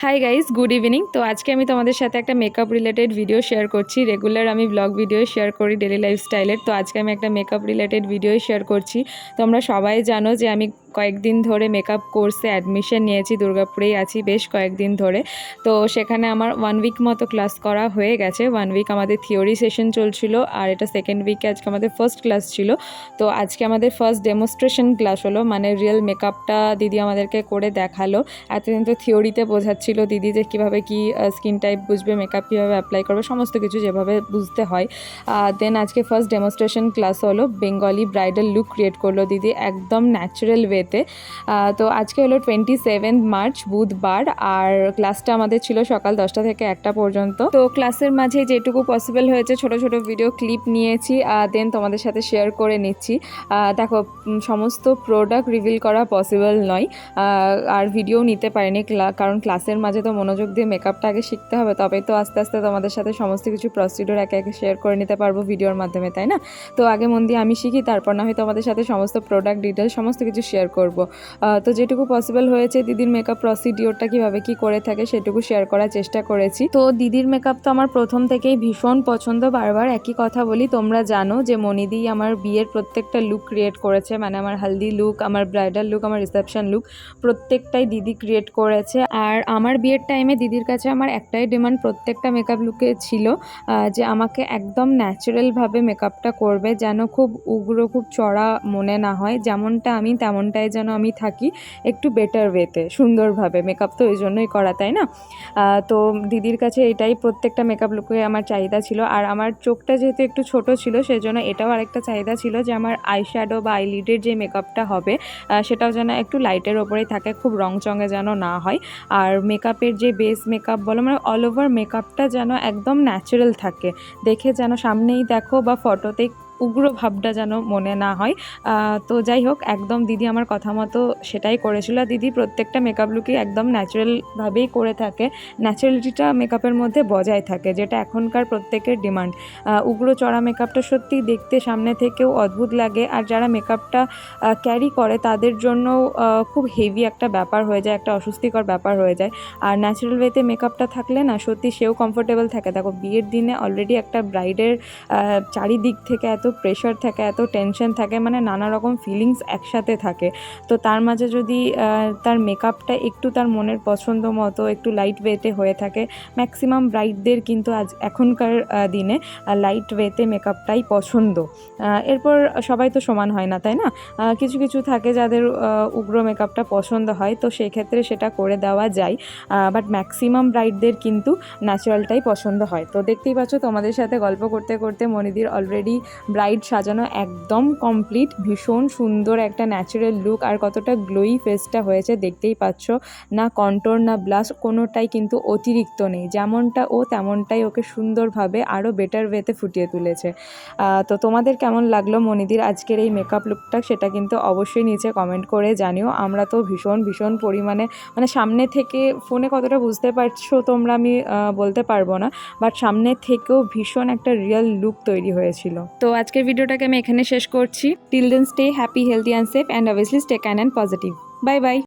Hi guys good evening তো আজকে আমি তোমাদের সাথে একটা মেকআপ রিলেটেড ভিডিও শেয়ার করছি। রেগুলার আমি ব্লগ ভিডিও শেয়ার করি ডেলি লাইফস্টাইলের তো আজকে আমি একটা মেকআপ রিলেটেড ভিডিও শেয়ার করছি। তোমরা সবাই জানো যে আমি কয়েকদিন ধরে মেকআপ কোর্সে অ্যাডমিশন নিয়েছি, দুর্গাপুরেই আছি বেশ কয়েকদিন ধরে। তো সেখানে আমার ওয়ান উইক মতো ক্লাস করা হয়ে গেছে। ওয়ান উইক আমাদের থিওরি সেশন চলছিল আর এটা সেকেন্ড উইকে আজকে আমাদের ফার্স্ট ক্লাস ছিল। তো আজকে আমাদের ফার্স্ট ডেমনস্ট্রেশন ক্লাস হলো মানে রিয়েল মেকআপটা দিদি আমাদেরকে করে দেখাল। এতদিন তো থিওরিতে বোঝাচ্ছিল দিদি যে কীভাবে কি স্কিন টাইপ বুঝবে মেকআপ কীভাবে অ্যাপ্লাই করবে, সমস্ত কিছু যেভাবে বুঝতে হয়। দেন আজকে ফার্স্ট ডেমনস্ট্রেশন ক্লাস হলো বেঙ্গলি ব্রাইডাল লুক ক্রিয়েট করল দিদি, একদম ন্যাচারাল ওয়েতে তো আজকে হলো টোয়েন্টি সেভেন মার্চ বুধবার, আর ক্লাসটা আমাদের ছিল সকাল দশটা থেকে একটা পর্যন্ত। তো ক্লাসের মাঝে যেটুকু পসিবল হয়েছে ছোট ছোট ভিডিও ক্লিপ নিয়েছি দেন তোমাদের সাথে শেয়ার করে নিচ্ছি। দেখো সমস্ত প্রোডাক্ট রিভিল করা পসিবল নয়। আর ভিডিও নিতে পারিনি কারণ ক্লাসের মাঝে তো মনোযোগ দিয়ে মেকআপটা আগে শিখতে হবে, তবেই তো আস্তে আস্তে তোমাদের সাথে সমস্ত কিছু প্রসিডিওর একে একে শেয়ার করে নিতে পারব ভিডিওর মাধ্যমে, তাই না? তো আগে মন দিয়ে আমি শিখি, তারপর না হয় তোমাদের সাথে সমস্ত প্রোডাক্ট ডিটেলস সমস্ত কিছু শেয়ার করব। তো যেটুকু পসিবল হয়েছে দিদির মেকআপ প্রসিডিওরটা কীভাবে কি করে থাকে সেটুকু শেয়ার করার চেষ্টা করেছি। তো দিদির মেকআপ তো আমার প্রথম থেকেই ভীষণ পছন্দ। বারবার একই কথা বলি, তোমরা জানো যে মনিদি আমার বিয়ের প্রত্যেকটা লুক ক্রিয়েট করেছে। মানে আমার হালদি লুক আমার ব্রাইডাল লুক আমার রিসেপশন লুক প্রত্যেকটাই দিদি ক্রিয়েট করেছে। আর আমার বিয়ের টাইমে দিদির কাছে আমার একটাই ডিমান্ড প্রত্যেকটা মেকআপ লুকে ছিল যে আমাকে একদম ন্যাচারালভাবে মেকআপটা করবে যেন খুব উগ্র, খুব চড়া মনে না হয়। যেমনটা আমি তেমনটাই যেন আমি থাকি একটু বেটার ওয়েতে সুন্দরভাবে মেকআপ তো ওই জন্যই করা, তাই না? তো দিদির কাছে এটাই প্রত্যেকটা মেকআপ লুকে আমার চাহিদা ছিল। আর আমার চোখটা যেহেতু একটু ছোট ছিল, সেজন্য এটাও আরেকটা চাহিদা ছিল যে আমার আই শ্যাডো বা আইলিডের যে মেকআপটা হবে সেটাও যেন একটু লাইটের ওপরেই থাকে, খুব রংচঙে যেন না হয়। আর মেকআপের যে বেস মেকআপ বলো মানে অল ওভার মেকআপটা যেন একদম ন্যাচারাল থাকে। দেখে যেন সামনেই দেখো বা ফটোতেই উগ্র ভাবটা যেন মনে না হয়। তো যাই হোক, একদম দিদি আমার কথা মতো সেটাই করেছিল। দিদি প্রত্যেকটা মেকআপ লুকই একদম ন্যাচারালভাবেই করে থাকে। ন্যাচারালিটিটা মেকআপের মধ্যে বজায় থাকে, যেটা এখনকার প্রত্যেকের ডিমান্ড উগ্র চড়া মেকআপটা সত্যি দেখতে সামনে থেকেও অদ্ভুত লাগে। আর যারা মেকআপটা ক্যারি করে, তাদের জন্য খুব হেভি একটা ব্যাপার হয়ে যায়, একটা অস্বস্তিকর ব্যাপার হয়ে যায়। আর ন্যাচারাল ওয়েতে মেকআপটা থাকলে না সত্যি সেও কমফোর্টেবল থাকে। দেখো, বিয়ের দিনে অলরেডি একটা ব্রাইডের চারিদিক থেকে এত প্রেশার থাকে, এত টেনশন থাকে মানে নানা রকম ফিলিংস একসাথে থাকে। তো তার মাঝে যদি তার মেকআপটা একটু তার মনের পছন্দ মতো, একটু লাইট ওয়েতে হয়ে থাকে ম্যাক্সিমাম ব্রাইটদের কিন্তু আজ এখনকার দিনে লাইট ওয়েতে মেকআপটাই পছন্দ। এরপর সবাই তো সমান হয় না, তাই না? কিছু কিছু থাকে যাদের উগ্র মেকআপটা পছন্দ হয়, তো সেক্ষেত্রে সেটা করে দেওয়া যায়। বাট ম্যাক্সিমাম ব্রাইডদের কিন্তু ন্যাচারালটাই পছন্দ হয়। তো দেখতেই পাচ্ছ তোমাদের সাথে গল্প করতে করতে মনিদির অলরেডি ব্রাইড সাজানো একদম কমপ্লিট ভীষণ সুন্দর একটা ন্যাচারাল লুক আর কতটা গ্লোই ফেসটা হয়েছে, দেখতেই পাচ্ছ। না কন্টোর না ব্লাশ কোনোটাই কিন্তু অতিরিক্ত নেই। যেমনটা ও, তেমনটাই ওকে সুন্দরভাবে আরও বেটার ওয়েতে ফুটিয়ে তুলেছে। তো তোমাদের কেমন লাগল মনিদির আজকের এই মেকআপ লুকটা সেটা কিন্তু অবশ্যই নিচে কমেন্ট করে জানিও। আমরা তো ভীষণ ভীষণ পরিমাণে মানে সামনে থেকে ফোনে কতটা বুঝতে পারছ তোমরা আমি বলতে পারব না বাট সামনে থেকেও ভীষণ একটা রিয়েল লুক তৈরি হয়েছিল। তো আজকের ভিডিওটাকে আমি এখানে শেষ করছি। Till then stay happy healthy and safe and obviously stay calm and positive bye bye